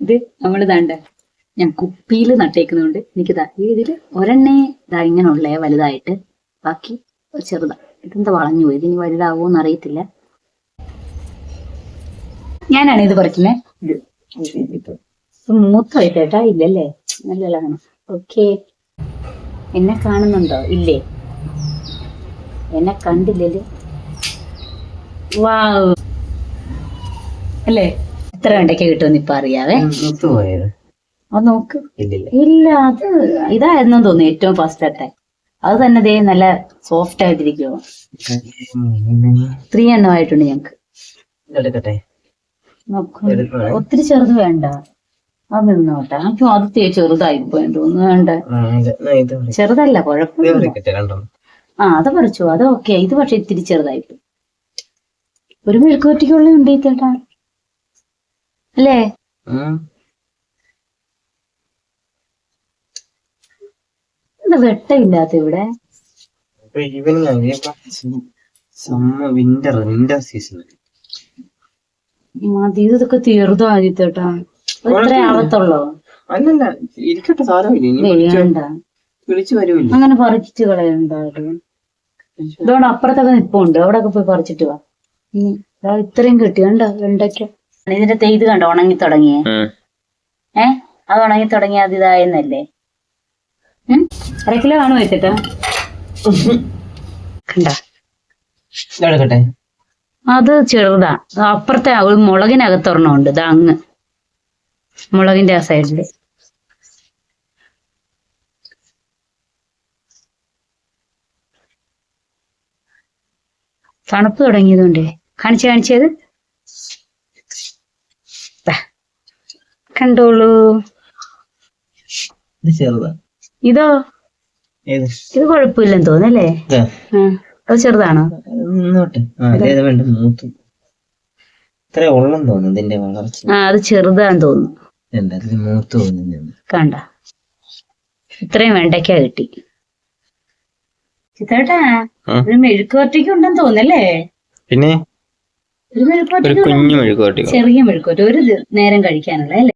ഇത് നമ്മൾ ഇതാണ്ട് ഞാൻ കുപ്പിയിൽ നട്ടേക്കുന്നതുകൊണ്ട് എനിക്ക് ഇതിൽ ഒരെണ്ണേ ഇതാ ഇങ്ങനെ ഉള്ളേ വലുതായിട്ട്. ബാക്കി ചെറുതാ. ഇതെന്താ വളഞ്ഞു പോയി? ഇതിനി വലുതാവോന്ന് അറിയത്തില്ല ഞാനാണ് ഇത് പറിക്കുന്നത് ഇത് മൂത്തായിട്ടേട്ടാ ഇല്ലല്ലേ? നല്ലതാണ്. ഓക്കെ. എന്നെ കാണുന്നുണ്ടോ? ഇല്ലേ? എന്നെ കണ്ടില്ലല്ലേ വാവ്. അല്ലേ? എത്ര വെണ്ടയ്ക്ക കിട്ടുമെന്ന് ഇപ്പൊ അറിയാവേ? അത് നോക്ക്. ഇല്ല അത് ഇതായിരുന്നു തോന്നുന്നു ഏറ്റവും ഫസ്റ്റത്തെ അത് തന്നെ ദേ നല്ല സോഫ്റ്റ് ആയിട്ടിരിക്കുവോ. ത്രീ എണ്ണം ആയിട്ടുണ്ട് ഞങ്ങക്ക്. എടുക്കട്ടെ. ഒത്തിരി ചെറുത് വേണ്ട. അത് നിന്നോട്ടെ. എനിക്ക് അത് ചെറുതായി പോയി തോന്നുന്നു. വേണ്ട. ചെറുതല്ല കുഴപ്പമില്ല ആ അത് പറിച്ചു അത് ഓക്കെ. ഇത് പക്ഷെ ഇത്തിരി ചെറുതായി പോയി. ഒരു മെഴുക്കുവറ്റിക്കുള്ള ഉണ്ട് ചേട്ടാ. അല്ലേ. ഇത് വെട്ടമില്ലാത്ത ഇവിടെ? ഈവനിങ് വിന്റർ വിന്റർ സീസൺ മതി ഇതൊക്കെ തീർന്നു ആദ്യത്തേട്ടാ. ഇത്ര ആവത്തുള്ളോ? അല്ലല്ല ഇരിക്കട്ടെ സാരമില്ല വിളിച്ചു വരുമില്ല. അങ്ങനെ പറിച്ചിട്ട് കളയണ്ടാട്ടോ ഇതോടെ അപ്പുറത്തൊക്കെ നിപ്പുണ്ട് അവിടെയൊക്കെ പോയി പറിച്ചിട്ട് വാ. ഇത്രയും കിട്ടി കണ്ടോ വെണ്ടയ്ക്ക. ഇതിന്റെ തെയ്ത് കണ്ടോ ഉണങ്ങി തുടങ്ങിയേ? ഏ? അത് ഉണങ്ങി തുടങ്ങി അത് ഇതായെന്നല്ലേ? ഉം? അര കിലോ കാണുമോ വെച്ചിട്ടാ കണ്ടോ എടുക്കട്ടെ. അത് ചെറുതാ. അപ്പുറത്തെ ആ ഒരു മുളകിനകത്ത് ഒരെണ്ണം ഉണ്ട്. ഇതാ അങ്ങ്. മുളകിന്റെ ആ സൈഡിൽ തണുപ്പ് തുടങ്ങിയതുകൊണ്ടേ കാണിച്ചു കാണിച്ചത്. കണ്ടോളൂ. ഇത് ഇതോ? കുഴപ്പമില്ലെന്ന് തോന്നല്ലേ. ആ. അത് ചെറുതാണോ? ആ ഏത് വേണ്ട മൂത്ത്. ഇത്ര ഉള്ളം തോന്നുന്നു ഇതിന്റെ വളർച്ച. ആ അത് ചെറുതാന്ന് തോന്നുന്നു. എന്താ ഇത് മൂത്ത് തോന്നുന്നു കണ്ട. ഇത്രയും വെണ്ടയ്ക്ക കിട്ടി. ചിത്രട്ടാ. ഒരു മെഴുക്കുവരട്ടിക്ക് ഉണ്ടെന്ന് തോന്നല്ലേ പിന്നെ? ഒരു ചെറിയ മെഴുക്കുവരട്ടി ഒരു നേരം കഴിക്കാനുള്ള അല്ലേ?